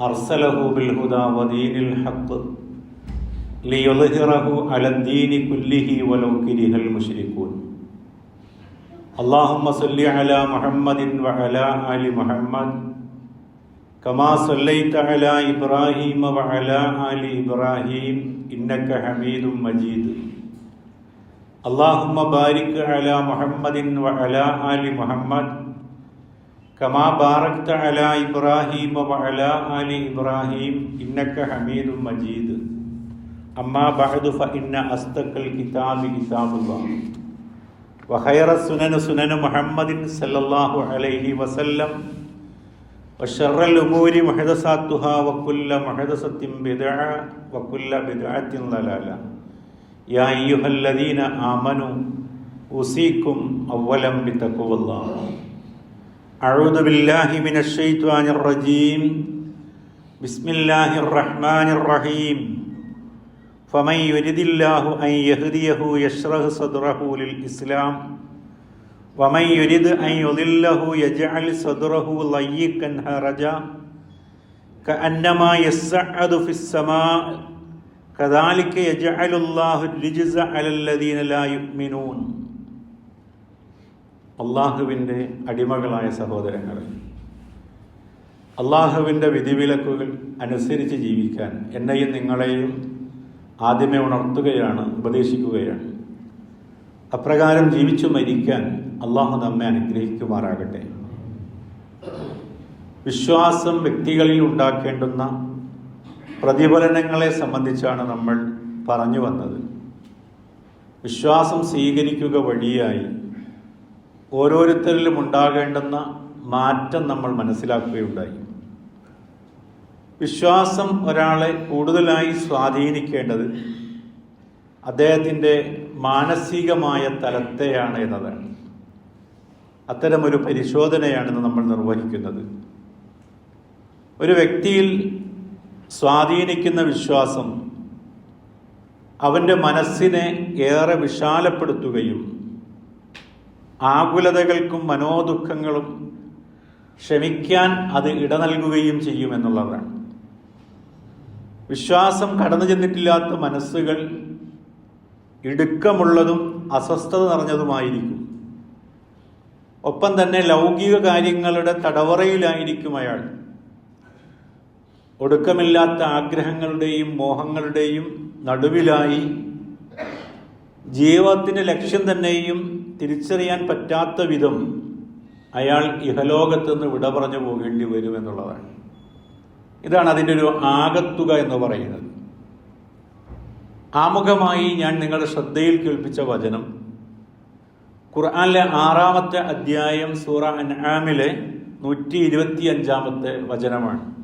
أرسله بالهدى ودين الحق ليظهره على الدين كله ولو كره المشركون اللهم صل على محمد وعلى آل محمد كما صليت على إبراهيم وعلى آل إبراهيم إنك حميد مجيد اللهم بارك على محمد وعلى آل محمد كما باركت على إبراهيم وعلى آل إبراهيم إنك حميد مجيد أما بعد فإن أصدق الكتاب كتاب الله وخير السنن سنن محمد صلى الله عليه وسلم وشر الأمور محدثاتها وكل محدثة بدعة وكل بدعة ضلالة يا أيها الذين آمنوا أوصيكم أولا بتقوى الله أعوذ بالله من الشيطان الرجيم بسم الله الرحمن الرحيم فمن يرد الله أن يهديه يشرح صدره للإسلام ومن يرد أن يضله يجعل صدره ضيقا هرجا كأنما يسعد في السماء كذلك يجعل الله الرجز على الذين لا يؤمنون അള്ളാഹുവിന്റെ അടിമകളായ സഹോദരങ്ങളെ അള്ളാഹുവിന്റെ വിധിവിലക്കുകൾ അനുസരിച്ച് ജീവിക്കാൻ എന്നെയും നിങ്ങളെയും ആദ്യമേ ഉണർത്തുകയാണ് ഉപദേശിക്കുകയാണ്. അപ്രകാരം ജീവിച്ചു മരിക്കാൻ അള്ളാഹു നമ്മെ അനുഗ്രഹിക്കുമാറാകട്ടെ. വിശ്വാസം വ്യക്തികളിൽ ഉണ്ടാക്കേണ്ടുന്ന പ്രതിഫലനങ്ങളെ സംബന്ധിച്ചാണ് നമ്മൾ പറഞ്ഞു വന്നത്. വിശ്വാസം സ്വീകരിക്കുക വഴിയായി ഓരോരുത്തരിലും ഉണ്ടാകേണ്ടുന്ന മാറ്റം നമ്മൾ മനസ്സിലാക്കുകയുണ്ടായി. വിശ്വാസം ഒരാളെ കൂടുതലായി സ്വാധീനിക്കേണ്ടത് അദ്ദേഹത്തിന്റെ മാനസികമായ തലത്തെയാണ് എന്നതാണ്. അത്തരമൊരു പരിശോധനയാണെന്ന് നമ്മൾ നിർവഹിക്കുന്നത്. ഒരു വ്യക്തിയിൽ സ്വാധീനിക്കുന്ന വിശ്വാസം അവന്റെ മനസ്സിനെ ഏറെ വിശാലപ്പെടുത്തുകയും ആകുലതകൾക്കും മനോദുഃഖങ്ങളും ക്ഷമിക്കാൻ അത് ഇട നൽകുകയും ചെയ്യുമെന്നുള്ളതാണ് വിശ്വാസം കടന്നു ചെന്നിട്ടില്ലാത്ത മനസ്സുകൾ ഇടുക്കമുള്ളതും അസ്വസ്ഥത നിറഞ്ഞതുമായിരിക്കും. ഒപ്പം തന്നെ ലൗകിക കാര്യങ്ങളുടെ തടവറയിലായിരിക്കും അയാൾ. ഒടുക്കമില്ലാത്ത ആഗ്രഹങ്ങളുടെയും മോഹങ്ങളുടെയും നടുവിലായി ജീവിതത്തിന്റെ ലക്ഷ്യം തന്നെയും തിരിച്ചറിയാൻ പറ്റാത്ത വിധം അയാൾ ഇഹലോകത്ത് നിന്ന് വിട പറഞ്ഞു പോകേണ്ടി വരുമെന്നുള്ളതാണ് ഇതാണ് അതിന്റെ ഒരു ആകത്തുക എന്ന് പറയുന്നത്. ആമുഖമായി ഞാൻ നിങ്ങളുടെ ശ്രദ്ധയിൽ കേൾപ്പിച്ച വചനം. ഖുർആാനിലെ ആറാമത്തെ അധ്യായം സൂറ അൻആമിലെ നൂറ്റി ഇരുപത്തി അഞ്ചാമത്തെ വചനമാണ്.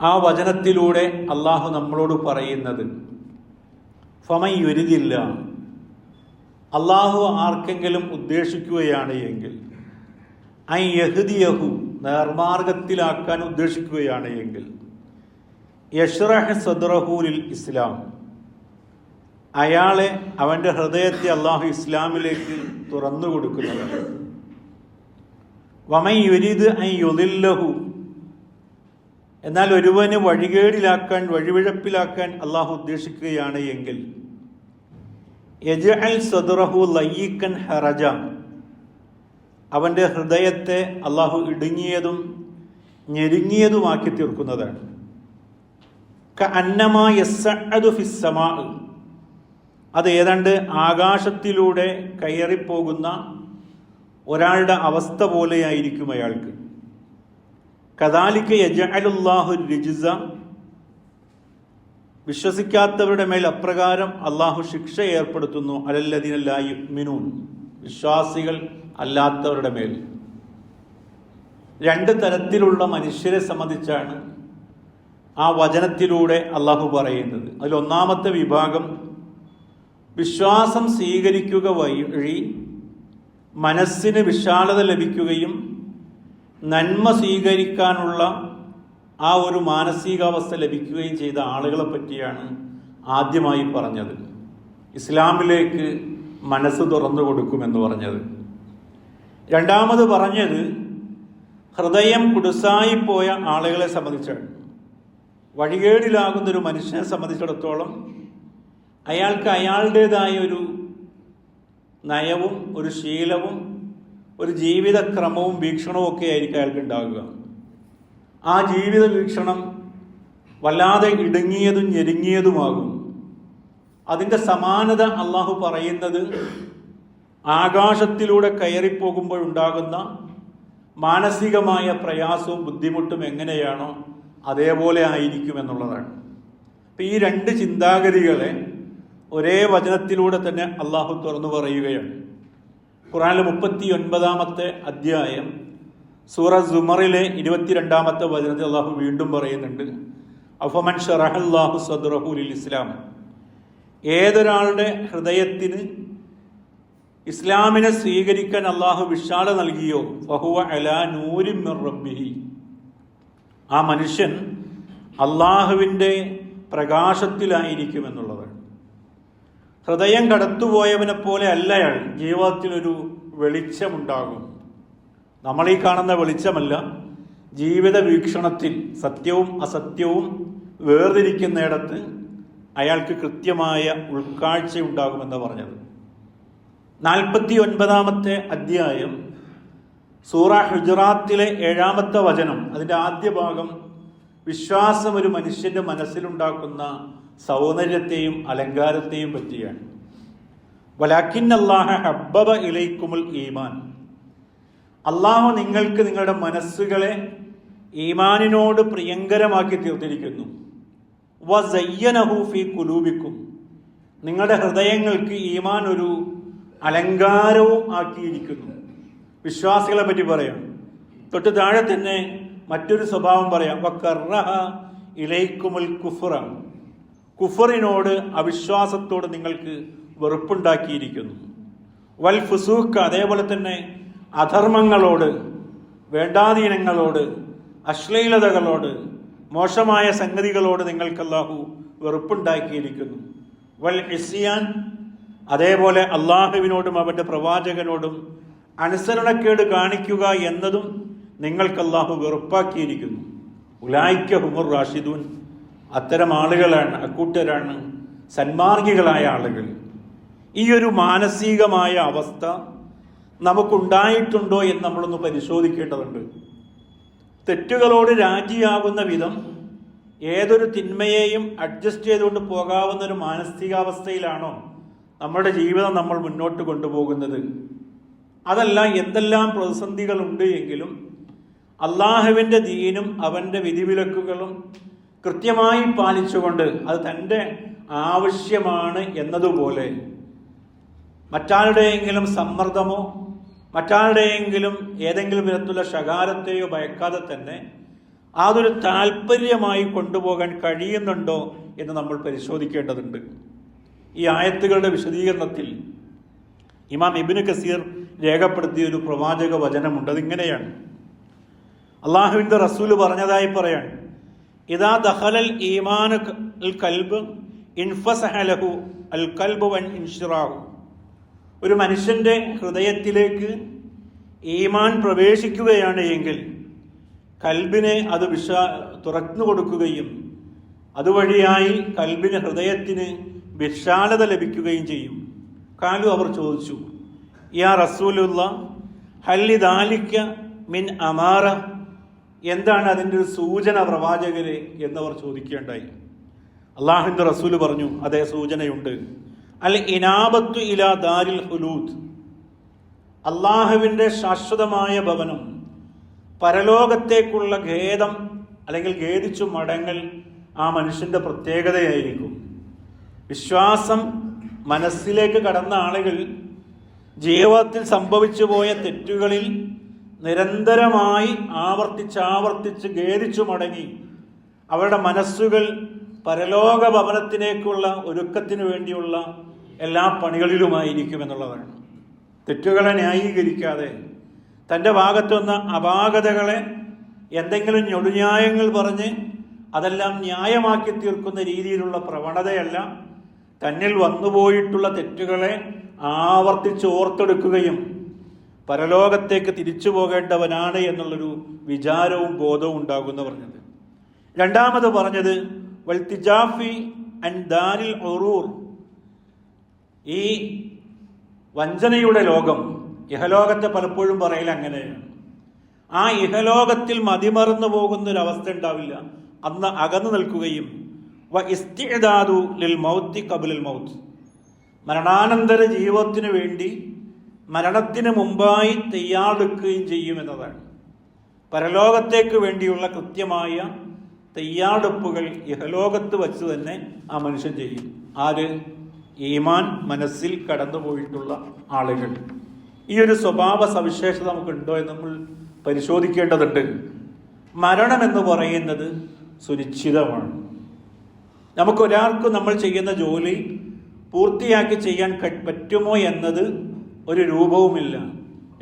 ആ വചനത്തിലൂടെ അള്ളാഹു നമ്മളോട് പറയുന്നത് ഫമൈ ഒരുതില്ല അള്ളാഹു ആർക്കെങ്കിലും ഉദ്ദേശിക്കുകയാണ് എങ്കിൽ ഐ യഹുദിയഹു നേർമാർഗത്തിലാക്കാൻ ഉദ്ദേശിക്കുകയാണ് എങ്കിൽ യഷ്റഹ് സദ്റഹൂലിൽ ഇസ്ലാം. അയാളെ അവന്റെ ഹൃദയത്തെ അള്ളാഹു ഇസ്ലാമിലേക്ക് തുറന്നു കൊടുക്കുന്നതാണ് വമൈ യുരിദ് ഐ യുദില്ലഹു എന്നാൽ ഒരുവന് വഴികേടിലാക്കാൻ വഴിവിഴപ്പിലാക്കാൻ അള്ളാഹു ഉദ്ദേശിക്കുകയാണ് എങ്കിൽ യജഅൽ ഹറജ. അവന്റെ ഹൃദയത്തെ അള്ളാഹു ഇടുങ്ങിയതും ഞെരുങ്ങിയതുമാക്കി തീർക്കുന്നതാണ് ഫിസ്സമാ അത് ഏതാണ്ട് ആകാശത്തിലൂടെ കയറിപ്പോകുന്ന ഒരാളുടെ അവസ്ഥ പോലെയായിരിക്കും അയാൾക്ക്. കദാലിക്ക് യജഅലുല്ലാഹു രിജിസ വിശ്വസിക്കാത്തവരുടെ മേൽ അപ്രകാരം അള്ളാഹു ശിക്ഷ ഏർപ്പെടുത്തുന്നു. അലല്ലതിനല്ലായി മിനൂൻ വിശ്വാസികൾ അല്ലാത്തവരുടെ മേൽ. രണ്ട് തരത്തിലുള്ള മനുഷ്യരെ സംബന്ധിച്ചാണ് ആ വചനത്തിലൂടെ അള്ളാഹു പറയുന്നത്. അതിൽ ഒന്നാമത്തെ വിഭാഗം വിശ്വാസം സ്വീകരിക്കുക വഴി മനസ്സിന് വിശാലത ലഭിക്കുകയും നന്മ സ്വീകരിക്കാനുള്ള ആ ഒരു മാനസികാവസ്ഥ ലഭിക്കുകയും ചെയ്ത ആളുകളെ പറ്റിയാണ് ആദ്യമായി പറഞ്ഞത്. ഇസ്ലാമിലേക്ക് മനസ്സ് തുറന്നു കൊടുക്കുമെന്ന് പറഞ്ഞത്. രണ്ടാമത് പറഞ്ഞത് ഹൃദയം കുടുസായിപ്പോയ ആളുകളെ സംബന്ധിച്ചാണ്. വഴികേടിലാകുന്നൊരു മനുഷ്യനെ സംബന്ധിച്ചിടത്തോളം അയാൾക്ക് അയാളുടേതായ ഒരു നയവും ഒരു ശീലവും ഒരു ജീവിതക്രമവും വീക്ഷണവും ഒക്കെ ആയിരിക്കും അയാൾക്ക് ഉണ്ടാകുക ആ ജീവിത വീക്ഷണം വല്ലാതെ ഇടുങ്ങിയതും ഞെരുങ്ങിയതുമാകും. അതിന്റെ സമാനത അള്ളാഹു പറയുന്നത് ആകാശത്തിലൂടെ കയറിപ്പോകുമ്പോഴുണ്ടാകുന്ന മാനസികമായ പ്രയാസവും ബുദ്ധിമുട്ടും എങ്ങനെയാണോ അതേപോലെ ആയിരിക്കും എന്നുള്ളതാണ് അപ്പം ഈ രണ്ട് ചിന്താഗതികളെ ഒരേ വചനത്തിലൂടെ തന്നെ അള്ളാഹു തുറന്നു പറയുകയാണ്. ഖുറാനിലെ മുപ്പത്തി ഒൻപതാമത്തെ അധ്യായം സൂറ സുമറിലെ ഇരുപത്തിരണ്ടാമത്തെ വചനത്തിൽ അള്ളാഹു വീണ്ടും പറയുന്നുണ്ട് അഫമൻ ഷറഹല്ലാഹു ലിൽ ഇസ്ലാം ഏതൊരാളുടെ ഹൃദയത്തിന് ഇസ്ലാമിനെ സ്വീകരിക്കാൻ അള്ളാഹു വിശാല നൽകിയോ ഫഹുവ അലാ മിർ റബ്ബിഹി. ആ മനുഷ്യൻ അള്ളാഹുവിന്റെ പ്രകാശത്തിലായിരിക്കുമെന്നുള്ളതാണ്. ഹൃദയം കടത്തുപോയവനെ പോലെ അല്ല അയാൾ ജീവിതത്തിലൊരു വെളിച്ചമുണ്ടാകും. നമ്മൾ ഈ കാണുന്ന വെളിച്ചമല്ല. ജീവിത വീക്ഷണത്തിൽ സത്യവും അസത്യവും വേർതിരിക്കുന്നിടത്ത് അയാൾക്ക് കൃത്യമായ ഉൾക്കാഴ്ച ഉണ്ടാകുമെന്ന് പറഞ്ഞത്. നാൽപ്പത്തി ഒൻപതാമത്തെ അധ്യായം സൂറ ഹുജറാത്തിലെ ഏഴാമത്തെ വചനം. അതിന്റെ ആദ്യ ഭാഗം വിശ്വാസം ഒരു മനുഷ്യന്റെ മനസ്സിലുണ്ടാക്കുന്ന സൗന്ദര്യത്തെയും അലങ്കാരത്തെയും പറ്റിയാണ്. വലാഖിൻ അള്ളാഹ ഹബ്ബബ ഇലൈക്കുമുൽ ഈമാൻ. അള്ളാഹു നിങ്ങൾക്ക് നിങ്ങളുടെ മനസ്സുകളെ ഈമാനിനോട് പ്രിയങ്കരമാക്കി തീർത്തിരിക്കുന്നു. വസയ്യനഹൂഫി കുലൂബിക്കും നിങ്ങളുടെ ഹൃദയങ്ങൾക്ക് ഈമാൻ ഒരു അലങ്കാരവും ആക്കിയിരിക്കുന്നു. വിശ്വാസികളെ പറ്റി പറയാം. തൊട്ട് താഴെ തന്നെ മറ്റൊരു സ്വഭാവം പറയാം. വക്കറഹ ഇലൈക്കുമുൽ കുഫറ. കുഫറിനോട് അവിശ്വാസത്തോട് നിങ്ങൾക്ക് വെറുപ്പുണ്ടാക്കിയിരിക്കുന്നു. വൽ ഫുസൂഖ് അതേപോലെ തന്നെ അധർമ്മങ്ങളോട് വേണ്ടാധീനങ്ങളോട് അശ്ലീലതകളോട് മോശമായ സംഗതികളോട് നിങ്ങൾക്ക് അല്ലാഹു വെറുപ്പുണ്ടാക്കിയിരിക്കുന്നു. വൽ ഇസിയാൻ അതേപോലെ അള്ളാഹുവിനോടും അവന്റെ പ്രവാചകനോടും അനുസരണക്കേട് കാണിക്കുക എന്നതും നിങ്ങൾക്ക് അല്ലാഹു വെറുപ്പാക്കിയിരിക്കുന്നു. ഉലായിക്ക ഹുമുർ റാഷിദൂൻ അത്തരം ആളുകളാണ് അക്കൂട്ടരാണ് സന്മാർഗികളായ ആളുകൾ. ഈ ഒരു മാനസികമായ അവസ്ഥ നമുക്കുണ്ടായിട്ടുണ്ടോ എന്ന് നമ്മളൊന്ന് പരിശോധിക്കേണ്ടതുണ്ട്. തെറ്റുകളോട് രാജിയാകുന്ന വിധം ഏതൊരു തിന്മയെയും അഡ്ജസ്റ്റ് ചെയ്തുകൊണ്ട് പോകാവുന്ന ഒരു മാനസികാവസ്ഥയിലാണോ നമ്മുടെ ജീവിതം നമ്മൾ മുന്നോട്ട് കൊണ്ടുപോകുന്നത്. അതല്ല എന്തെല്ലാം പ്രതിസന്ധികളുണ്ട് എങ്കിലും അള്ളാഹുവിന്റെ ദീനും അവന്റെ വിധിവിലക്കുകളും കൃത്യമായി പാലിച്ചുകൊണ്ട് അത് തന്റെ ആവശ്യമാണ് എന്നതുപോലെ മറ്റാരുടെയെങ്കിലും സമ്മർദ്ദമോ മറ്റാരുടെയെങ്കിലും ഏതെങ്കിലും വിധത്തിലുള്ള ശകാരത്തെയോ ഭയക്കാതെ തന്നെ അതൊരു താല്പര്യമായി കൊണ്ടുപോകാൻ കഴിയുന്നുണ്ടോ എന്ന് നമ്മൾ പരിശോധിക്കേണ്ടതുണ്ട്. ഈ ആയത്തുകളുടെ വിശദീകരണത്തിൽ ഇമാം ഇബിന് കസീർ രേഖപ്പെടുത്തിയ ഒരു പ്രവാചക വചനമുണ്ട്. അതിങ്ങനെയാണ്. അള്ളാഹുവിന്റെ റസൂൽ പറഞ്ഞതായി പറയാണ് ഇതാ ദഹലൽ ഈമാൻ കൽബ് ഇൻഫസഹലഹു അൽ കൽബ് വൻ ഇൻഷിറാഹു. ഒരു മനുഷ്യന്റെ ഹൃദയത്തിലേക്ക് ഈമാൻ പ്രവേശിക്കുകയാണ് എങ്കിൽ കൽബിനെ അത് വിഷ തുറന്നു കൊടുക്കുകയും അതുവഴിയായി കൽബിന് ഹൃദയത്തിന് വിശാലത ലഭിക്കുകയും ചെയ്യും. കാലു അവർ ചോദിച്ചു യാ റസൂലുള്ള ഹല്ലി ദാലിക്ക മിൻ അമാറ? എന്താണ് അതിന്റെ ഒരു സൂചന പ്രവാചകരെ എന്നവർ ചോദിക്കേണ്ടായി. അള്ളാഹുവിന്റെ റസൂൽ പറഞ്ഞു അതേ സൂചനയുണ്ട്. അൽ ഇനാബത്തു ഇല ദാരിൽ ഹുലൂദ് അള്ളാഹുവിന്റെ ശാശ്വതമായ ഭവനം പരലോകത്തേക്കുള്ള ഖേദം അല്ലെങ്കിൽ ഖേദിച്ചു മടങ്ങൽ ആ മനുഷ്യന്റെ പ്രത്യേകതയായിരിക്കും. വിശ്വാസം മനസ്സിലേക്ക് കടന്ന ആളുകൾ ജീവിതത്തിൽ സംഭവിച്ചു പോയ തെറ്റുകളിൽ നിരന്തരമായി ആവർത്തിച്ചാവർത്തിച്ച് ആവർത്തിച്ച് ഖേദിച്ചു മടങ്ങി. അവരുടെ മനസ്സുകൾ പരലോക ഭവനത്തിലേക്കുള്ള ഒരുക്കത്തിനു വേണ്ടിയുള്ള എല്ലാ പണികളിലുമായിരിക്കും എന്നുള്ളതാണ് തെറ്റുകളെ ന്യായീകരിക്കാതെ തന്റെ ഭാഗത്തുനിന്ന് അപാകതകളെ എന്തെങ്കിലും ഞൊടുന്യായങ്ങൾ പറഞ്ഞ് അതെല്ലാം ന്യായമാക്കി തീർക്കുന്ന രീതിയിലുള്ള പ്രവണതയല്ല തന്നിൽ വന്നുപോയിട്ടുള്ള തെറ്റുകളെ ആവർത്തിച്ച് ഓർത്തെടുക്കുകയും പരലോകത്തേക്ക് തിരിച്ചു പോകേണ്ടവനാണ് എന്നുള്ളൊരു വിചാരവും ബോധവും ഉണ്ടാകുമെന്ന് പറഞ്ഞത്. രണ്ടാമത് പറഞ്ഞത് വൽത്തിജാഫി ആൻഡ് ദാനിൽ ഒറൂർ ഈ വഞ്ചനയുടെ ലോകം ഇഹലോകത്തെ പലപ്പോഴും പറയൽ അങ്ങനെയാണ്. ആ ഇഹലോകത്തിൽ മതിമറന്നു പോകുന്ന ഒരു അവസ്ഥ ഉണ്ടാവില്ല. അന്ന് അകന്നു നിൽക്കുകയും വ ഇസ്തിദാദു ലിൽ മൗത്തി കബുലിൽ മൗത്ത്. മരണാനന്തര ജീവിതത്തിന് വേണ്ടി മരണത്തിന് മുമ്പായി തയ്യാറെടുക്കുകയും ചെയ്യുമെന്നതാണ് പരലോകത്തേക്ക് വേണ്ടിയുള്ള കൃത്യമായ തയ്യാറെടുപ്പുകൾ ഇഹലോകത്ത് വച്ച് തന്നെ ആ മനുഷ്യൻ ചെയ്യും. ആര്? ഈമാൻ മനസ്സിൽ കടന്നുപോയിട്ടുള്ള ആളുകൾ. ഈ ഒരു സ്വഭാവ സവിശേഷത നമുക്കുണ്ടോ എന്ന് നമ്മൾ പരിശോധിക്കേണ്ടതുണ്ട്. മരണം എന്ന് പറയുന്നത് സുനിശ്ചിതമാണ്. നമുക്കൊരാൾക്ക് നമ്മൾ ചെയ്യുന്ന ജോലി പൂർത്തിയാക്കി ചെയ്യാൻ പറ്റുമോ എന്നത് ഒരു രൂപവുമില്ല.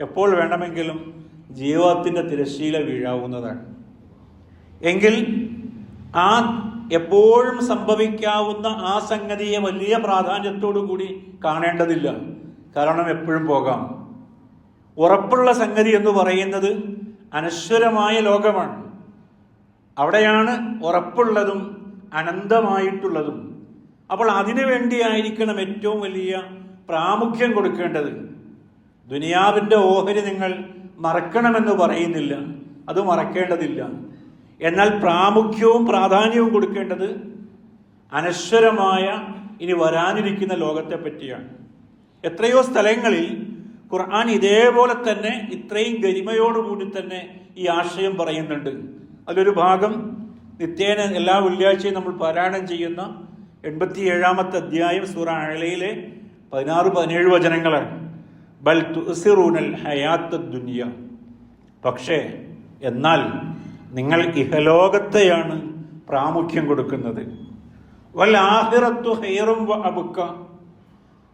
എപ്പോൾ വേണമെങ്കിലും ജീവിതത്തിന്റെ തിരശ്ശീല വീഴാവുന്നതാണ്. എങ്കിൽ ആ എപ്പോഴും സംഭവിക്കാവുന്ന ആ സംഗതിയെ വലിയ പ്രാധാന്യത്തോടു കൂടി കാണേണ്ടതില്ല. കാരണം എപ്പോഴും പോകാം. ഉറപ്പുള്ള സംഗതി എന്ന് പറയുന്നത് അനശ്വരമായ ലോകമാണ്. അവിടെയാണ് ഉറപ്പുള്ളതും അനന്തമായിട്ടുള്ളതും. അപ്പോൾ അതിനു വേണ്ടിയായിരിക്കണം ഏറ്റവും വലിയ പ്രാമുഖ്യം കൊടുക്കേണ്ടത്. ദുനിയാവിന്റെ ഓഹരി നിങ്ങൾ മറക്കണമെന്ന് പറയുന്നില്ല. അത് മറക്കേണ്ടതില്ല. എന്നാൽ പ്രാമുഖ്യവും പ്രാധാന്യവും കൊടുക്കേണ്ടത് അനശ്വരമായ ഇനി വരാനിരിക്കുന്ന ലോകത്തെ പറ്റിയാണ്. എത്രയോ സ്ഥലങ്ങളിൽ ഖുർആൻ ഇതേപോലെ തന്നെ ഇത്രയും ഗരിമയോടുകൂടി തന്നെ ഈ ആശയം പറയുന്നുണ്ട്. അതിലൊരു ഭാഗം നിത്യേന എല്ലാ വെള്ളിയാഴ്ചയും നമ്മൾ പാരായണം ചെയ്യുന്ന എൺപത്തി ഏഴാമത്തെ അധ്യായം സൂറ അഴലയിലെ പതിനാറ് പതിനേഴ് വചനങ്ങളാണ്. ബൽ തുസിറൂനൽ ഹയാത്ത ദുനിയ. പക്ഷേ എന്നാൽ നിങ്ങൾ ഇഹലോകത്തെയാണ് പ്രാമുഖ്യം കൊടുക്കുന്നത്. വൽ ആഹിറത്തു ഹൈറും അബുക്ക.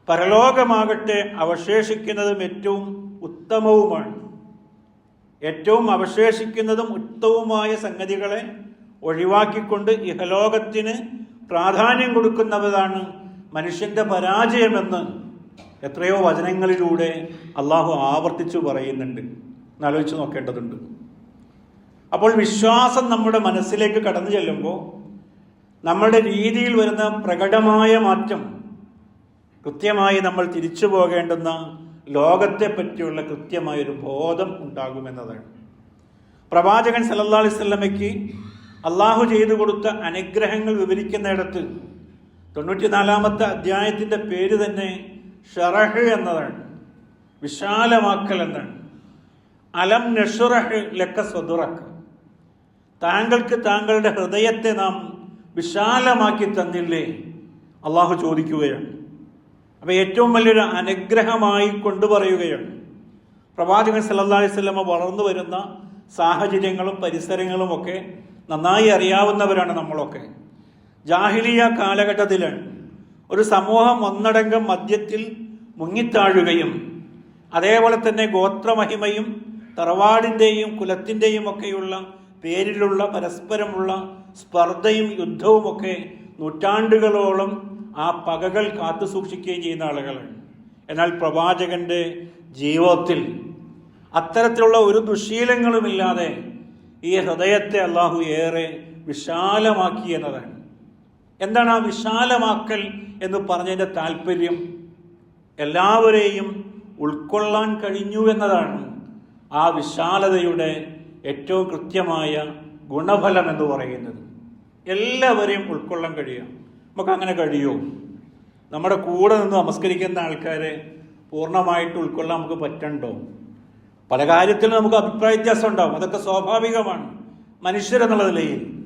പരലോകമാകട്ടെ അവശേഷിക്കുന്നതും ഏറ്റവും ഉത്തമവുമാണ്. ഏറ്റവും അവശേഷിക്കുന്നതും ഉത്തമവുമായ സംഗതികളെ ഒഴിവാക്കിക്കൊണ്ട് ഇഹലോകത്തിന് പ്രാധാന്യം കൊടുക്കുന്നവരാണ് മനുഷ്യന്റെ പരാജയമെന്ന് എത്രയോ വചനങ്ങളിലൂടെ അള്ളാഹു ആവർത്തിച്ചു പറയുന്നുണ്ട്. എന്നാലോചിച്ച് നോക്കേണ്ടതുണ്ട്. അപ്പോൾ വിശ്വാസം നമ്മുടെ മനസ്സിലേക്ക് കടന്നു ചെല്ലുമ്പോൾ നമ്മുടെ രീതിയിൽ വരുന്ന പ്രകടമായ മാറ്റം കൃത്യമായി നമ്മൾ തിരിച്ചു പോകേണ്ടുന്ന ലോകത്തെ പറ്റിയുള്ള കൃത്യമായൊരു ബോധം ഉണ്ടാകുമെന്നതാണ്. പ്രവാചകൻ സല്ലാ അലൈഹി വസല്ലമയ്ക്ക് അള്ളാഹു ചെയ്തു കൊടുത്ത അനുഗ്രഹങ്ങൾ വിവരിക്കുന്നിടത്ത് തൊണ്ണൂറ്റിനാലാമത്തെ അധ്യായത്തിന്റെ പേര് തന്നെ ഷറഹ് എന്നതാണ്. വിശാലമാക്കൽ എന്നാണ്. അലം നഷുറഹ് ലക്ക സ്വതുറക്ക് താങ്കൾക്ക് താങ്കളുടെ ഹൃദയത്തെ നാം വിശാലമാക്കി തന്നില്ലേ? അള്ളാഹു ചോദിക്കുകയാണ്. അപ്പോൾ ഏറ്റവും വലിയൊരു അനുഗ്രഹമായി കൊണ്ടുപറയുകയാണ്. പ്രവാചകൻ സല്ലല്ലാഹു അലൈഹി വസല്ലമ വളർന്നു വരുന്ന സാഹചര്യങ്ങളും പരിസരങ്ങളും ഒക്കെ നന്നായി അറിയാവുന്നവരാണ് നമ്മളൊക്കെ. ജാഹിലിയ കാലഘട്ടത്തിലാണ് ഒരു സമൂഹം ഒന്നടങ്കം മദ്യത്തിൽ മുങ്ങിത്താഴുകയും അതേപോലെ തന്നെ ഗോത്രമഹിമയും തറവാടിന്റെയും കുലത്തിന്റെയും ഒക്കെയുള്ള പേരിലുള്ള പരസ്പരമുള്ള സ്പർദ്ധയും യുദ്ധവും ഒക്കെ നൂറ്റാണ്ടുകളോളം ആ പകകൾ കാത്തു സൂക്ഷിക്കുകയും ചെയ്യുന്ന ആളുകളാണ്. എന്നാൽ പ്രവാചകന്റെ ജീവിതത്തിൽ അത്തരത്തിലുള്ള ഒരു ദുശീലങ്ങളുമില്ലാതെ ഈ ഹൃദയത്തെ അള്ളാഹു ഏറെ വിശാലമാക്കി എന്നതാണ്. എന്താണ് ആ വിശാലമാക്കൽ എന്ന് പറഞ്ഞതിന്റെ താല്പര്യം എല്ലാവരെയും ഉൾക്കൊള്ളാൻ കഴിഞ്ഞു എന്നതാണ് ആ വിശാലതയുടെ ഏറ്റവും കൃത്യമായ ഗുണഫലം എന്ന് പറയുന്നത് എല്ലാവരെയും ഉൾക്കൊള്ളാൻ കഴിയുക. നമുക്ക് അങ്ങനെ കഴിയുമോ? നമ്മുടെ കൂടെ നിന്ന് നമസ്കരിക്കുന്ന ആൾക്കാരെ പൂർണമായിട്ട് ഉൾക്കൊള്ളാൻ നമുക്ക് പറ്റണ്ടോ? പല കാര്യത്തിലും നമുക്ക് അഭിപ്രായ വ്യത്യാസം ഉണ്ടാവും. അതൊക്കെ സ്വാഭാവികമാണ്. മനുഷ്യരെന്നുള്ള നിലയിൽ.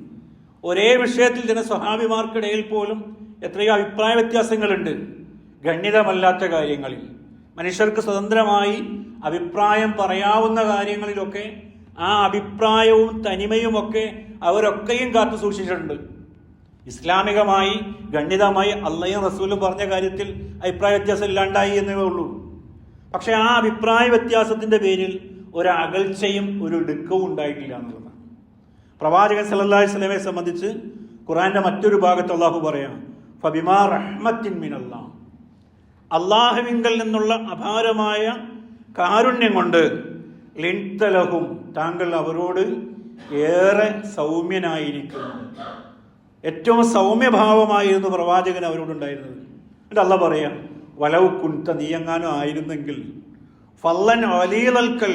ഒരേ വിഷയത്തിൽ തന്നെ സ്വഭാവിമാർക്കിടയിൽ പോലും എത്രയോ അഭിപ്രായ വ്യത്യാസങ്ങളുണ്ട്. ഗണ്യതമല്ലാത്ത കാര്യങ്ങളിൽ. മനുഷ്യർക്ക് സ്വതന്ത്രമായി അഭിപ്രായം പറയാവുന്ന കാര്യങ്ങളിലൊക്കെ ആ അഭിപ്രായവും തനിമയുമൊക്കെ അവരൊക്കെയും കാത്തു സൂക്ഷിച്ചിട്ടുണ്ട്. ഇസ്ലാമികമായി ഗണ്ഡിതമായി അള്ളയും റസൂലും പറഞ്ഞ കാര്യത്തിൽ അഭിപ്രായ വ്യത്യാസം ഇല്ലാണ്ടായി എന്നേ ഉള്ളൂ. പക്ഷെ ആ അഭിപ്രായ വ്യത്യാസത്തിന്റെ പേരിൽ ഒരു അകൽച്ചയും ഒരു ഇടുക്കവും ഉണ്ടായിട്ടില്ല എന്നുള്ളതാണ്. പ്രവാചകൻ സല്ലല്ലാഹു സ്വലമെ സംബന്ധിച്ച് ഖുറാന്റെ മറ്റൊരു ഭാഗത്ത് അള്ളാഹു പറയാം ഫബിമാ റഹ്മത്തിൻ മിനല്ലാ. അള്ളാഹുവിങ്കൽ നിന്നുള്ള അപാരമായ കാരുണ്യം കൊണ്ട് ലിൻതലഹും താങ്കൾ അവരോട് ഏറെ സൗമ്യനായിരിക്കുന്നു. ഏറ്റവും സൗമ്യഭാവമായിരുന്നു പ്രവാചകൻ അവരോടുണ്ടായിരുന്നത് എന്നിട്ട് അല്ല പറയാം വലവ് കുൻത നീയങ്ങാനും ആയിരുന്നെങ്കിൽ ഫല്ലൻ വലിയതൽക്കൽ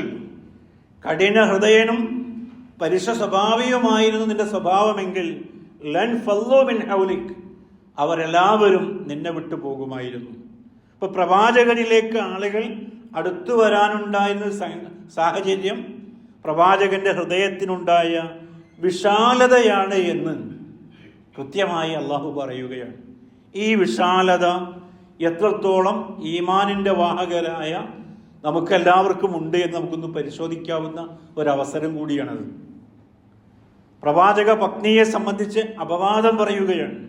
കഠിന ഹൃദയനും പരുഷ സ്വഭാവിയുമായിരുന്നു നിന്റെ സ്വഭാവമെങ്കിൽ ലൻ ഫല്ലോ മിൻ ഹൗലിക് അവരെല്ലാവരും നിന്നെ വിട്ടു പോകുമായിരുന്നു ഇപ്പൊ പ്രവാചകനിലേക്ക് ആളുകൾ അടുത്തു വരാനുണ്ടായിരുന്ന സാഹചര്യം പ്രവാചകന്റെ ഹൃദയത്തിനുണ്ടായ വിശാലതയാണ് എന്ന് കൃത്യമായി അള്ളാഹു പറയുകയാണ്. ഈ വിശാലത എത്രത്തോളം ഈമാനിന്റെ വാഹകരായ നമുക്കെല്ലാവർക്കും ഉണ്ട് എന്ന് നമുക്കൊന്ന് പരിശോധിക്കാവുന്ന ഒരവസരം കൂടിയാണത്. പ്രവാചക പത്നിയെ സംബന്ധിച്ച് അപവാദം പറയുകയാണ്.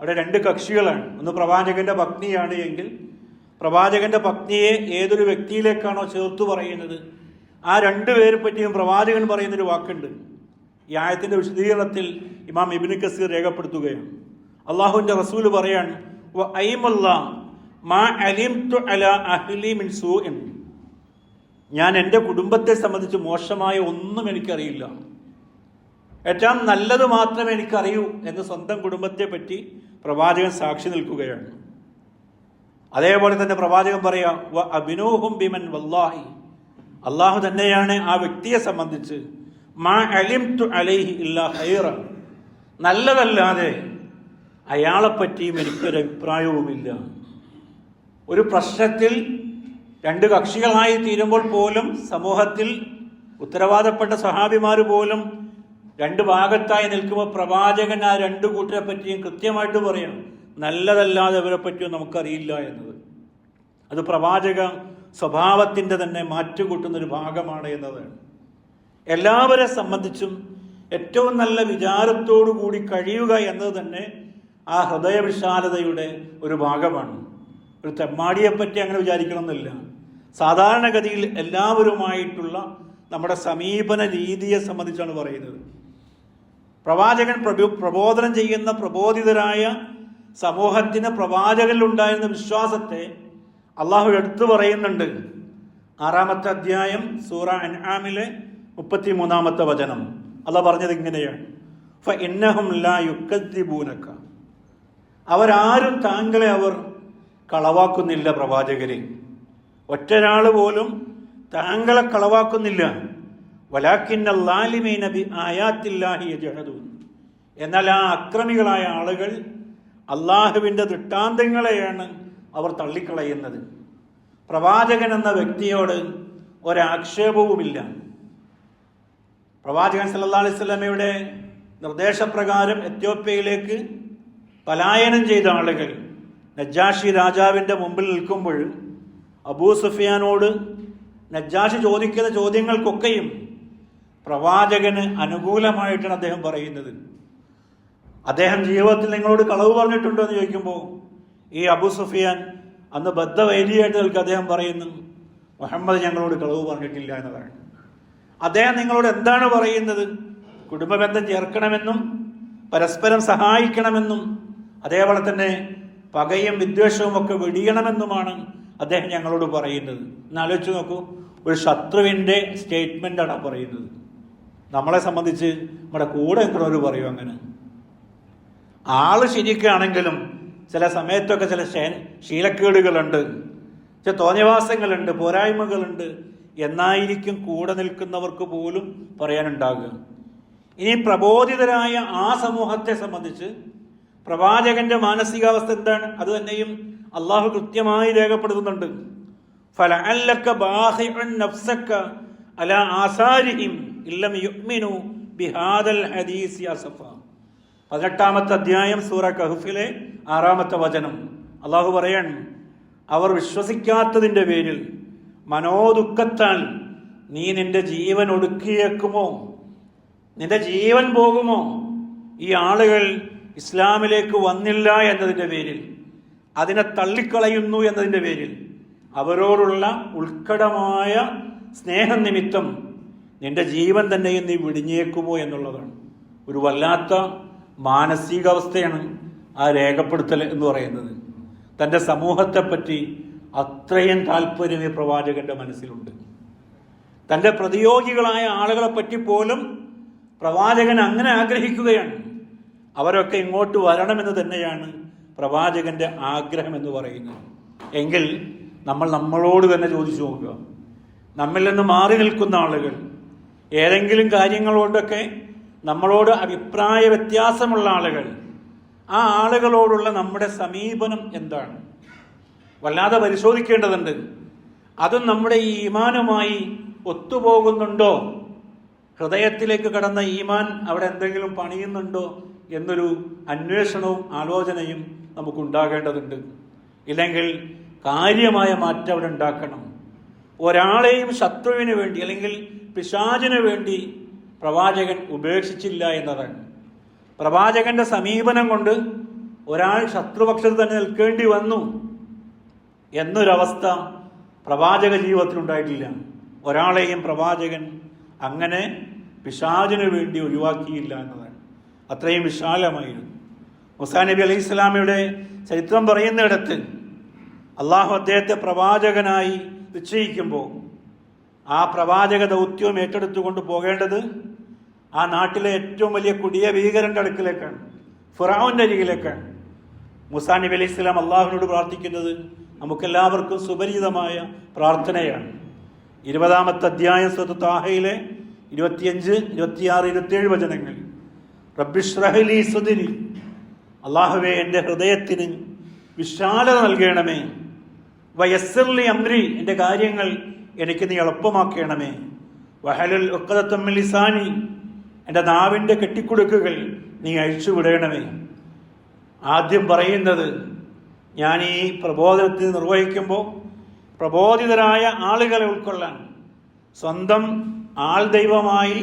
അവിടെ രണ്ട് കക്ഷികളാണ്. ഒന്ന് പ്രവാചകന്റെ പത്നിയാണ് എങ്കിൽ പ്രവാചകന്റെ പത്നിയെ ഏതൊരു വ്യക്തിയിലേക്കാണോ ചേർത്തു പറയുന്നത്? ആ രണ്ടു പേരെ പറ്റിയും പ്രവാചകൻ പറയുന്നൊരു വാക്കുണ്ട്. ഈ ആയത്തിന്റെ വിശദീകരണത്തിൽ ഇമാം ഇബിന് കസീർ രേഖപ്പെടുത്തുകയാണ്. അള്ളാഹുവിന്റെ റസൂൽ പറയാണ് "വ അയ്മല്ലാ മാ അലിംതു അലാ അഹ്ലി മിൻ സൂഇൻ." ഞാൻ എന്റെ കുടുംബത്തെ സംബന്ധിച്ച് മോശമായ ഒന്നും എനിക്കറിയില്ല. ഏറ്റവും നല്ലത് മാത്രമേ എനിക്കറിയൂ എന്ന് സ്വന്തം കുടുംബത്തെ പറ്റി പ്രവാചകൻ സാക്ഷി നിൽക്കുകയാണ്. അതേപോലെ തന്നെ പ്രവാചകൻ പറയാം "വ ബിമൻ വല്ലാഹി. അള്ളാഹു തന്നെയാണ് ആ വ്യക്തിയെ സംബന്ധിച്ച് മാ അലിംതു അലൈഹി ഇല്ലാ ഹൈറ നല്ലതല്ലാതെ അയാളെപ്പറ്റിയും എനിക്കൊരു അഭിപ്രായവുമില്ല. ഒരു പ്രശ്നത്തിൽ രണ്ട് കക്ഷികളായി തീരുമ്പോൾ പോലും സമൂഹത്തിൽ ഉത്തരവാദപ്പെട്ട സഹാബിമാർ പോലും രണ്ട് ഭാഗത്തായി നിൽക്കുമ്പോൾ പ്രവാചകൻ ആ രണ്ട് കൂട്ടരെ പറ്റിയും കൃത്യമായിട്ട് പറയാം. നല്ലതല്ലാതെ അവരെ പറ്റിയോ നമുക്കറിയില്ല എന്നത്. അത് പ്രവാചക സ്വഭാവത്തിന്റെ തന്നെ മാറ്റുകൂട്ടുന്ന ഒരു ഭാഗമാണ് എന്നതാണ്. എല്ലാവരെ സംബന്ധിച്ചും ഏറ്റവും നല്ല വിചാരത്തോടു കൂടി കഴിയുക എന്നത് തന്നെ ആ ഹൃദയവിശാലതയുടെ ഒരു ഭാഗമാണ്. ഒരു തെമ്മാടിയെ പറ്റി അങ്ങനെ വിചാരിക്കണമെന്നില്ല. സാധാരണഗതിയിൽ എല്ലാവരുമായിട്ടുള്ള നമ്മുടെ സമീപന രീതിയെ സംബന്ധിച്ചാണ് പറയുന്നത്. പ്രവാചകൻ പ്രബോധനം ചെയ്യുന്ന പ്രബോധിതരായ സമൂഹത്തിന് പ്രവാചകനിലുണ്ടായിരുന്ന വിശ്വാസത്തെ അള്ളാഹു എടുത്തു പറയുന്നുണ്ട്. ആറാമത്തെ അധ്യായം സൂറ അൻആമിലെ മുപ്പത്തി മൂന്നാമത്തെ വചനം. അള്ളാഹ് പറഞ്ഞത് ഇങ്ങനെയാണ്. ഫ ഇന്നഹും ലാ അവരാരും താങ്കളെ അവർ കളവാക്കുന്നില്ല പ്രവാചകരെ. ഒറ്റരാൾ പോലും താങ്കളെ കളവാക്കുന്നില്ല. വലാക്കിന്നീന ബി ആയാത്തില്ലാഹി യജഹദൂൻ. എന്നാൽ ആ അക്രമികളായ ആളുകൾ അള്ളാഹുവിന്റെ ദൃഷ്ടാന്തങ്ങളെയാണ് അവർ തള്ളിക്കളയുന്നത്. പ്രവാചകൻ എന്ന വ്യക്തിയോട് ഒരാക്ഷേപവുമില്ല. പ്രവാചകൻ സല്ലാ സ്വലമയുടെ നിർദ്ദേശപ്രകാരം എത്യോപ്യയിലേക്ക് പലായനം ചെയ്ത ആളുകൾ നജ്ജാഷി രാജാവിന്റെ മുമ്പിൽ നിൽക്കുമ്പോൾ അബൂ സുഫിയാനോട് നജ്ജാഷി ചോദിക്കുന്ന ചോദ്യങ്ങൾക്കൊക്കെയും പ്രവാചകന് അനുകൂലമായിട്ടാണ് അദ്ദേഹം പറയുന്നത്. അദ്ദേഹം ജീവിതത്തിൽ നിങ്ങളോട് കളവ് പറഞ്ഞിട്ടുണ്ടോ എന്ന് ചോദിക്കുമ്പോൾ ഈ അബു സുഫിയാൻ അന്ന് ബദ്ധവൈരിയായിട്ട് നിൽക്കുക അദ്ദേഹം പറയുന്നു മുഹമ്മദ് ഞങ്ങളോട് കളവ് പറഞ്ഞിട്ടില്ല എന്ന് എന്നതാണ്. അദ്ദേഹം നിങ്ങളോട് എന്താണ് പറയുന്നത്? കുടുംബബന്ധം ചേർക്കണമെന്നും പരസ്പരം സഹായിക്കണമെന്നും അതേപോലെ തന്നെ പകയും വിദ്വേഷവും ഒക്കെ വെടിയണമെന്നുമാണ് അദ്ദേഹം ഞങ്ങളോട് പറയുന്നത്. എന്നാലോചിച്ച് നോക്കൂ ഒരു ശത്രുവിന്റെ സ്റ്റേറ്റ്മെന്റാണ് പറയുന്നത്. നമ്മളെ സംബന്ധിച്ച് നമ്മുടെ കൂടെ നിൽക്കുന്നവർ പറയും അങ്ങനെ. ആൾ ശരിക്കാണെങ്കിലും ചില സമയത്തൊക്കെ ചില ശീലക്കേടുകളുണ്ട് ചില തോന്നിവാസങ്ങളുണ്ട് പോരായ്മകളുണ്ട് എന്നായിരിക്കും കൂടെ നിൽക്കുന്നവർക്ക് പോലും പറയാനുണ്ടാകുക. ഇനി പ്രബോധിതരായ ആ സമൂഹത്തെ സംബന്ധിച്ച് പ്രവാചകന്റെ മാനസികാവസ്ഥ എന്താണ്? അത് തന്നെയും അള്ളാഹു കൃത്യമായി രേഖപ്പെടുത്തുന്നുണ്ട്. ഫലഅല്ലക പതിനെട്ടാമത്തെ അധ്യായം സൂറ കഹുഫിലെ ആറാമത്തെ വചനം. അള്ളാഹു പറയാൻ അവർ വിശ്വസിക്കാത്തതിന്റെ പേരിൽ മനോദുഃഖത്താൽ നീ നിന്റെ ജീവൻ ഒടുക്കിയേക്കുമോ? നിന്റെ ജീവൻ പോകുമോ? ഈ ആളുകൾ ഇസ്ലാമിലേക്ക് വന്നില്ല എന്നതിന്റെ പേരിൽ അതിനെ തള്ളിക്കളയുന്നു എന്നതിന്റെ പേരിൽ അവരോടുള്ള ഉൾക്കടമായ സ്നേഹം നിമിത്തം നിന്റെ ജീവൻ തന്നെയും നീ വിടിഞ്ഞേക്കുമോ എന്നുള്ളതാണ്. ഒരു വല്ലാത്ത മാനസികാവസ്ഥയാണ് ആ രേഖപ്പെടുത്തൽ എന്ന് പറയുന്നത്. തന്റെ സമൂഹത്തെപ്പറ്റി അത്രയും താല്പര്യം ഈ പ്രവാചകന്റെ മനസ്സിലുണ്ട്. തന്റെ പ്രതിയോഗികളായ ആളുകളെ പറ്റി പോലും പ്രവാചകൻ അങ്ങനെ ആഗ്രഹിക്കുകയാണ്. അവരൊക്കെ ഇങ്ങോട്ട് വരണമെന്ന് തന്നെയാണ് പ്രവാചകന്റെ ആഗ്രഹം എന്ന് പറയുന്നത്. എങ്കിൽ നമ്മൾ നമ്മളോട് തന്നെ ചോദിച്ചു നോക്കുക. നമ്മിൽ നിന്ന് മാറി നിൽക്കുന്ന ആളുകൾ ഏതെങ്കിലും കാര്യങ്ങളോടൊക്കെ നമ്മളോട് അഭിപ്രായ വ്യത്യാസമുള്ള ആളുകൾ. ആ ആളുകളോടുള്ള നമ്മുടെ സമീപനം എന്താണ്? വല്ലാതെ പരിശോധിക്കേണ്ടതുണ്ട്. അതും നമ്മുടെ ഈ ഈമാനുമായി ഒത്തുപോകുന്നുണ്ടോ? ഹൃദയത്തിലേക്ക് കടന്ന ഈമാൻ അവിടെ എന്തെങ്കിലും പണിയുന്നുണ്ടോ? എന്നൊരു അന്വേഷണവും ആലോചനയും നമുക്കുണ്ടാകേണ്ടതുണ്ട്. ഇല്ലെങ്കിൽ കാര്യമായ മാറ്റം അവിടെ ഉണ്ടാക്കണം. ഒരാളെയും ശത്രുവിന് വേണ്ടി അല്ലെങ്കിൽ പിശാചിന് വേണ്ടി പ്രവാചകൻ ഉപേക്ഷിച്ചില്ല എന്നതാണ്. പ്രവാചകന്റെ സമീപനം കൊണ്ട് ഒരാൾ ശത്രുപക്ഷത്ത് തന്നെ നിൽക്കേണ്ടി വന്നു എന്നൊരവസ്ഥ പ്രവാചക ജീവിതത്തിൽ ഉണ്ടായിട്ടില്ല. ഒരാളെയും പ്രവാചകൻ അങ്ങനെ പിശാചിനു വേണ്ടി ഒഴിവാക്കിയില്ല എന്നതാണ്. അത്രയും വിശാലമായിരുന്നു. മുസാ നബി അലൈഹി ഇസ്ലാമിയുടെ ചരിത്രം പറയുന്നിടത്ത് അള്ളാഹു അദ്ദേഹത്തെ പ്രവാചകനായി നിശ്ചയിക്കുമ്പോൾ ആ പ്രവാചക ദൗത്യവും ഏറ്റെടുത്തുകൊണ്ട് പോകേണ്ടത് ആ നാട്ടിലെ ഏറ്റവും വലിയ കുടിയ ഭീകരന്റെ അടുക്കിലേക്കാണ്. ഫിറാവിന്റെ അരികിലേക്കാണ്. മുസാ നബി അലൈഹി സ്വലാം അള്ളാഹുവിനോട് പ്രാർത്ഥിക്കുന്നത് നമുക്കെല്ലാവർക്കും സുപരിചിതമായ പ്രാർത്ഥനയാണ്. ഇരുപതാമത്തെ അധ്യായം സ്വത്ത് താഹയിലെ ഇരുപത്തിയഞ്ച് ഇരുപത്തിയാറ് ഇരുപത്തിയേഴ് വചനങ്ങൾ. റബ്ബിഷ്റഹലി സുദിരി. അള്ളാഹുവെ എന്റെ ഹൃദയത്തിന് വിശാലത നൽകണമേ. വയസ്സർലി അമ്രി എന്റെ കാര്യങ്ങൾ എനിക്ക് നീ എളുപ്പമാക്കണമേ. വഹലുൽ ലിസാനി. എന്റെ നാവിന്റെ കെട്ടിക്കുടുക്കുകൾ നീ അഴിച്ചുവിടേണമേ. ആദ്യം പറയുന്നത് ഞാൻ ഈ പ്രബോധനത്തിൽ നിർവഹിക്കുമ്പോൾ പ്രബോധിതരായ ആളുകളെ ഉൾക്കൊള്ളാൻ സ്വന്തം ആൾ ദൈവമായി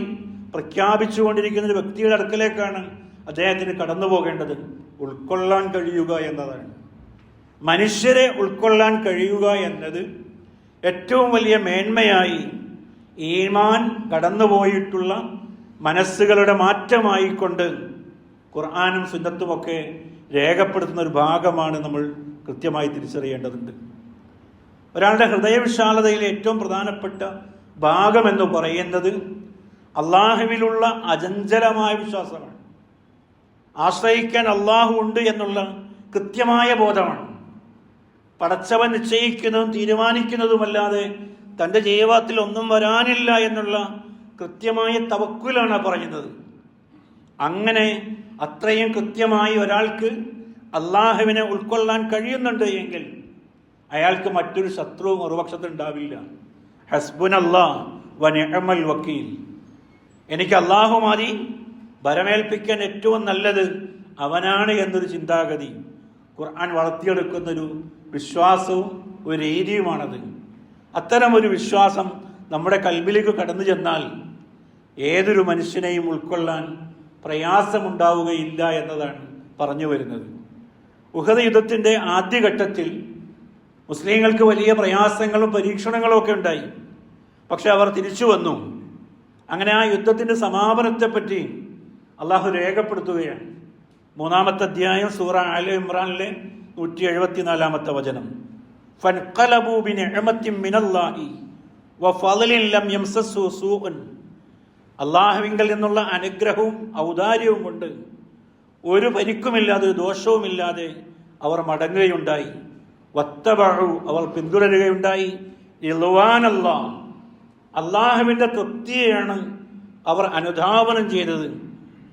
പ്രഖ്യാപിച്ചുകൊണ്ടിരിക്കുന്ന ഒരു വ്യക്തിയുടെ അടുക്കലേക്കാണ് അദ്ദേഹത്തിന് കടന്നു പോകേണ്ടത് ഉൾക്കൊള്ളാൻ കഴിയുക എന്നതാണ്. മനുഷ്യരെ ഉൾക്കൊള്ളാൻ കഴിയുക എന്നത് ഏറ്റവും വലിയ മേന്മയായി ഈമാൻ കടന്നുപോയിട്ടുള്ള മനസ്സുകളുടെ മാറ്റമായിക്കൊണ്ട് ഖുർആാനും സുന്നത്തുമൊക്കെ രേഖപ്പെടുത്തുന്ന ഒരു ഭാഗമാണ് നമ്മൾ കൃത്യമായി തിരിച്ചറിയേണ്ടതുണ്ട്. ഒരാളുടെ ഹൃദയവിശാലതയിലെ ഏറ്റവും പ്രധാനപ്പെട്ട ഭാഗമെന്ന് പറയുന്നത് അള്ളാഹുവിലുള്ള അചഞ്ചലമായ വിശ്വാസമാണ്. ആശ്രയിക്കാൻ അള്ളാഹു ഉണ്ട് എന്നുള്ള കൃത്യമായ ബോധമാണ്. പടച്ചവൻ നിശ്ചയിക്കുന്നതും തീരുമാനിക്കുന്നതുമല്ലാതെ തന്റെ ജീവിതത്തിൽ ഒന്നും വരാനില്ല എന്നുള്ള കൃത്യമായ തവക്കുലാണ് പറയുന്നത്. അങ്ങനെ അത്രയും കൃത്യമായി ഒരാൾക്ക് അള്ളാഹുവിനെ ഉൾക്കൊള്ളാൻ കഴിയുന്നുണ്ട് എങ്കിൽ അയാൾക്ക് മറ്റൊരു ശത്രുവും മറുപക്ഷത്തുണ്ടാവില്ല ഹസ്ബുൻ അള്ളാഹ് വനിഅമൽ വക്കീൽ. എനിക്ക് അള്ളാഹു മതി ഭരമേൽപ്പിക്കാൻ ഏറ്റവും നല്ലത് അവനാണ് എന്നൊരു ചിന്താഗതി. ഖുർആൻ വളർത്തിയെടുക്കുന്നൊരു വിശ്വാസവും ഒരു രീതിയുമാണത്. അത്തരം ഒരു വിശ്വാസം നമ്മുടെ കൽബിലേക്ക് കടന്നു ചെന്നാൽ ഏതൊരു മനുഷ്യനെയും ഉൾക്കൊള്ളാൻ പ്രയാസമുണ്ടാവുകയില്ല എന്നതാണ് പറഞ്ഞു വരുന്നത്. ഉഹദ യുദ്ധത്തിന്റെ ആദ്യഘട്ടത്തിൽ മുസ്ലിങ്ങൾക്ക് വലിയ പ്രയാസങ്ങളും പരീക്ഷണങ്ങളും ഒക്കെ ഉണ്ടായി. പക്ഷെ അവർ തിരിച്ചു വന്നു. അങ്ങനെ ആ യുദ്ധത്തിന്റെ സമാപനത്തെപ്പറ്റി അള്ളാഹു രേഖപ്പെടുത്തുകയാണ്. മൂന്നാമത്തെ അധ്യായം സൂറ അല ഇമ്രാനിലെ നൂറ്റി എഴുപത്തിനാലാമത്തെ വചനം. ഫൻഖലബൂ ബിനിഅമത്തിൻ മിനല്ലാഹി വഫളലിൻ ലം യംസസു സൂഉൻ. അള്ളാഹുവിങ്കൽ നിന്നുള്ള അനുഗ്രഹവും ഔദാര്യവും കൊണ്ട് ഒരു പരിക്കുമില്ലാതെ ദോഷവുമില്ലാതെ അവർ മടങ്ങുകയുണ്ടായി. വത്തബഴു അവർ പിന്തുടരുകയുണ്ടായി. ഇളുവാനല്ല അള്ളാഹുവിന്റെ തൃപ്തിയെയാണ് അവർ അനുധാവനം ചെയ്തത്.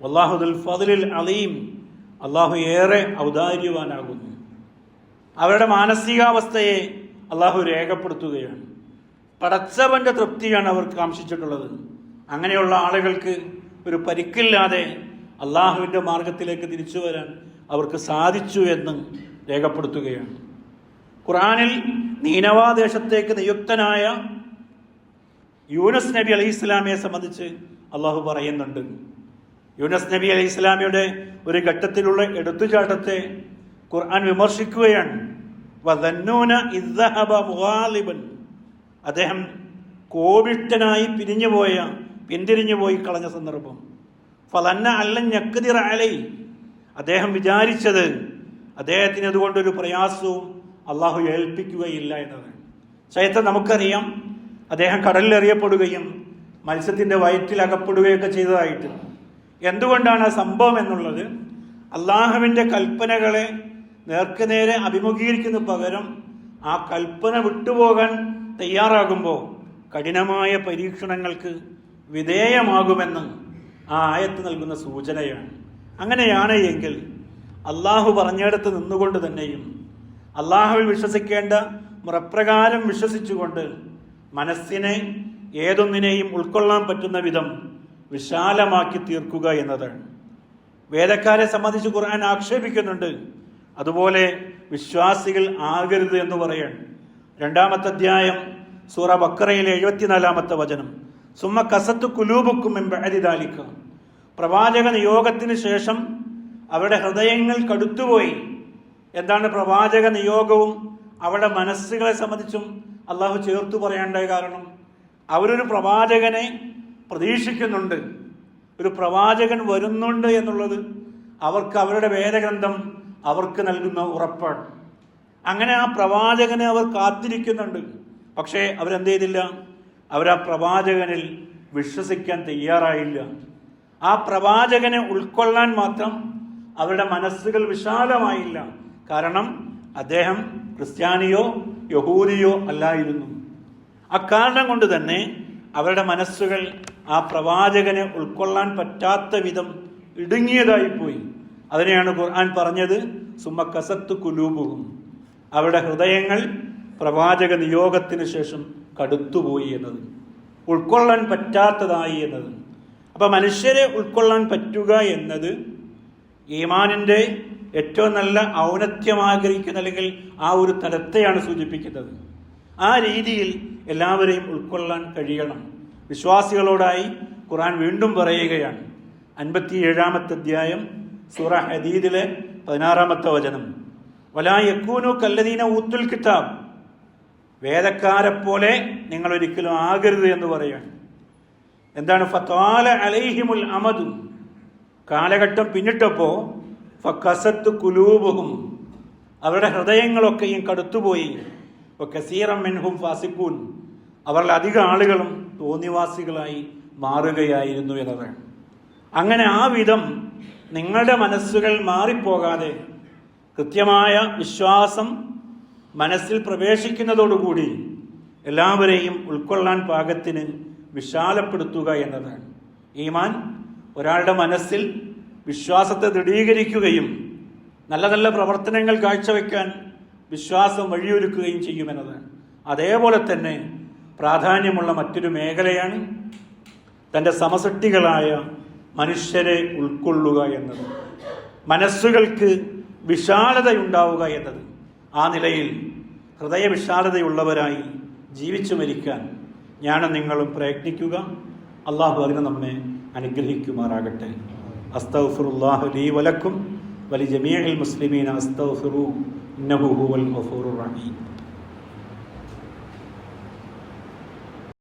അള്ളാഹുദുൽ ഫതിലിൽ അലീം അള്ളാഹു ഏറെ ഔദാര്യവാനാകുന്നു. അവരുടെ മാനസികാവസ്ഥയെ അള്ളാഹു രേഖപ്പെടുത്തുകയാണ്. പടച്ചവന്റെ തൃപ്തിയാണ് അവർ കാംക്ഷിച്ചിട്ടുള്ളത്. അങ്ങനെയുള്ള ആളുകൾക്ക് ഒരു പരിക്കില്ലാതെ അള്ളാഹുവിന്റെ മാർഗത്തിലേക്ക് തിരിച്ചു വരാൻ അവർക്ക് സാധിച്ചു എന്ന് രേഖപ്പെടുത്തുകയാണ്. ഖുറാനിൽ നീനവാദേശത്തേക്ക് നിയുക്തനായ യൂനസ് നബി അലൈഹി ഇസ്ലാമിയെ സംബന്ധിച്ച് അള്ളാഹു പറയുന്നുണ്ട്. യൂനസ് നബി അലൈഹി ഇസ്ലാമിയുടെ ഒരു ഘട്ടത്തിലുള്ള എടുത്തുചാട്ടത്തെ ഖുർആൻ വിമർശിക്കുകയാണ്. അദ്ദേഹം കോപിഷ്ടനായി പിരിഞ്ഞുപോയ പിന്തിരിഞ്ഞു പോയി കളഞ്ഞ സന്ദർഭം. ഫലന്ന അല്ല ഞക്കതിർ അലൈ. അദ്ദേഹം വിചാരിച്ചത് അദ്ദേഹത്തിന് അതുകൊണ്ടൊരു പ്രയാസവും അള്ളാഹു ഏൽപ്പിക്കുകയില്ല എന്നതാണ് ചൈത്ത നമുക്കറിയാം അദ്ദേഹം കടലിലെറിയപ്പെടുകയും മത്സ്യത്തിന്റെ വയറ്റിൽ അകപ്പെടുകയൊക്കെ ചെയ്തതായിട്ട്. എന്തുകൊണ്ടാണ് ആ സംഭവം എന്നുള്ളത്? അള്ളാഹുവിന്റെ കൽപ്പനകളെ നേർക്കുനേരെ അഭിമുഖീകരിക്കുന്ന പകരം ആ കൽപ്പന വിട്ടുപോകാൻ തയ്യാറാകുമ്പോൾ കഠിനമായ പരീക്ഷണങ്ങൾക്ക് വിധേയമാകുമെന്ന് ആ ആയത്ത് നൽകുന്ന സൂചനയാണ്. അങ്ങനെയാണ് എങ്കിൽ അള്ളാഹു പറഞ്ഞിടത്ത് നിന്നുകൊണ്ട് തന്നെയും അള്ളാഹുവിൽ വിശ്വസിക്കേണ്ട മുറപ്രകാരം വിശ്വസിച്ചുകൊണ്ട് മനസ്സിനെ ഏതൊന്നിനെയും ഉൾക്കൊള്ളാൻ പറ്റുന്ന വിധം വിശാലമാക്കി തീർക്കുക എന്നതാണ് വേദക്കാരെ സംബന്ധിച്ച് ഖുർആൻ ആക്ഷേപിക്കുന്നുണ്ട്. അതുപോലെ വിശ്വാസികൾ ആകരുത് എന്ന് പറയാണ്. രണ്ടാമത്തെ അധ്യായം സൂറ ബക്കറയിലെ എഴുപത്തിനാലാമത്തെ വചനം. സുമ്മ കസത്ത് കുലൂബുക്കും എമ്പഴിതാലിക്ക പ്രവാചക നിയോഗത്തിന് ശേഷം അവരുടെ ഹൃദയങ്ങൾ കടുത്തുപോയി. എന്താണ് പ്രവാചക നിയോഗവും? അവരുടെ മനസ്സുകളെ സംബന്ധിച്ചും അള്ളാഹു ചേർത്തു പറയേണ്ട കാരണം അവരൊരു പ്രവാചകനെ പ്രതീക്ഷിക്കുന്നുണ്ട്. ഒരു പ്രവാചകൻ വരുന്നുണ്ട് എന്നുള്ളത് അവർക്ക് അവരുടെ വേദഗ്രന്ഥം അവർക്ക് നൽകുന്ന ഉറപ്പാണ്. അങ്ങനെ ആ പ്രവാചകനെ അവർ കാത്തിരിക്കുന്നുണ്ട്. പക്ഷേ അവരെന്ത് ചെയ്തില്ല? അവർ ആ പ്രവാചകനിൽ വിശ്വസിക്കാൻ തയ്യാറായില്ല. ആ പ്രവാചകനെ ഉൾക്കൊള്ളാൻ മാത്രം അവരുടെ മനസ്സുകൾ വിശാലമായില്ല. കാരണം അദ്ദേഹം ക്രിസ്ത്യാനിയോ യഹൂദിയോ അല്ലായിരുന്നു. അക്കാരണം കൊണ്ട് തന്നെ അവരുടെ മനസ്സുകൾ ആ പ്രവാചകനെ ഉൾക്കൊള്ളാൻ പറ്റാത്ത വിധം ഇടുങ്ങിയതായിപ്പോയി അതിനെയാണ് ഖുർആൻ പറഞ്ഞത് സുമ കസത്ത് കുലൂബുഹും. അവരുടെ ഹൃദയങ്ങൾ പ്രവാചക നിയോഗത്തിന് ശേഷം കടുത്തുപോയി എന്നത് ഉൾക്കൊള്ളാൻ പറ്റാത്തതായി എന്നത്. അപ്പം മനുഷ്യരെ ഉൾക്കൊള്ളാൻ പറ്റുക എന്നത് ഈമാനിന്റെ ഏറ്റവും നല്ല ഔന്നത്യം ആഗ്രഹിക്കുന്ന അല്ലെങ്കിൽ ആ ഒരു തലത്തെയാണ് സൂചിപ്പിക്കുന്നത്. ആ രീതിയിൽ എല്ലാവരെയും ഉൾക്കൊള്ളാൻ കഴിയണം. വിശ്വാസികളോടായി ഖുറാൻ വീണ്ടും പറയുകയാണ്. അൻപത്തി ഏഴാമത്തെ അധ്യായം സൂറ ഹദീദിലെ പതിനാറാമത്തെ വചനം. വലാ യക്കൂനു കല്ലദീന ഊത്തുൽ കിതാബ്. വേദക്കാരെ പോലെ നിങ്ങൾ ഒരിക്കലും ആകരുത് എന്ന് പറയുകയാണ് എന്താണ്? ഫത്താല അലൈഹിമുൽ അമദു. കാലഘട്ടം പിന്നിട്ടപ്പോൾ ഫക്കസത്ത് കുലൂബും അവരുടെ ഹൃദയങ്ങളൊക്കെയും കടുത്തുപോയി. കസീറം മെൻഹും ഫാസിക്കൂൻ അവരിൽ അധിക ആളുകളും തോന്നിവാസികളായി മാറുകയായിരുന്നു എന്നതാണ് അങ്ങനെ ആ വിധം നിങ്ങളുടെ മനസ്സുകൾ മാറിപ്പോകാതെ കൃത്യമായ വിശ്വാസം മനസ്സിൽ പ്രവേശിക്കുന്നതോടുകൂടി എല്ലാവരെയും ഉൾക്കൊള്ളാൻ പാകത്തിന് വിശാലപ്പെടുത്തുക എന്നതാണ്. ഈമാൻ ഒരാളുടെ മനസ്സിൽ വിശ്വാസത്തെ ദൃഢീകരിക്കുകയും നല്ല നല്ല പ്രവർത്തനങ്ങൾ കാഴ്ചവെക്കാൻ വിശ്വാസം വഴിയൊരുക്കുകയും ചെയ്യുമെന്നതാണ് അതേപോലെ തന്നെ പ്രാധാന്യമുള്ള മറ്റൊരു മേഖലയാണ് തന്റെ സമസൃഷ്ടികളായ മനുഷ്യരെ ഉൾക്കൊള്ളുക എന്നത്. മനസ്സുകൾക്ക് വിശാലതയുണ്ടാവുക എന്നത്. ആ നിലയിൽ ഹൃദയവിശാലതയുള്ളവരായി ജീവിച്ചു മരിക്കാൻ ഞാനും നിങ്ങളും പ്രയത്നിക്കുക. അള്ളാഹു അതിനെ നമ്മെ അനുഗ്രഹിക്കുമാറാകട്ടെ. അസ്തഫുറുല്ലാഹു ലീ വലക്കും. വലി ജമീഅൽ മുസ്ലിമീൻ അസ്തഫുറു ഇന്നഹു ഹുവൽ ഗഫൂറുർ റഹീം.